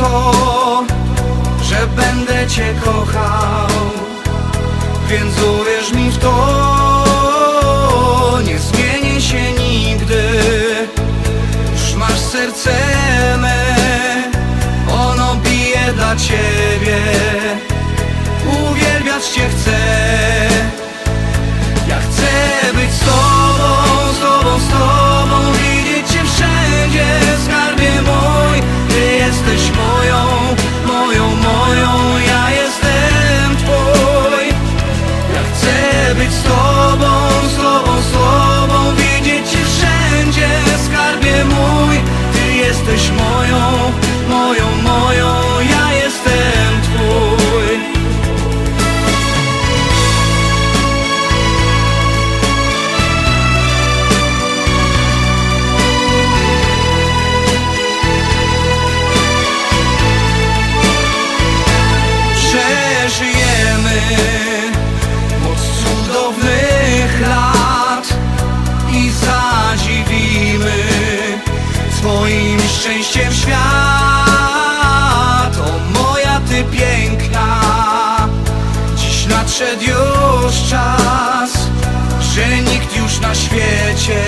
to, że będę Cię kochał. Więc uwierz mi w to Nie zmienię się nigdy. Już masz serce me Ono bije dla Ciebie. Uwielbiać Cię chcę nadszedł już czas, że nikt już na świecie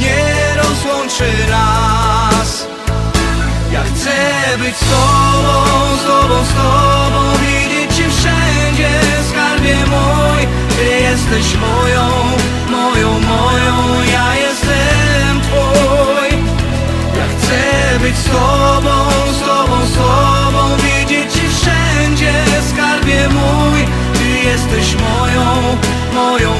nie rozłączy nas. Ja chcę być z tobą, z tobą, z tobą Widzieć cię wszędzie, skarbie mój Ty jesteś moją, moją, moją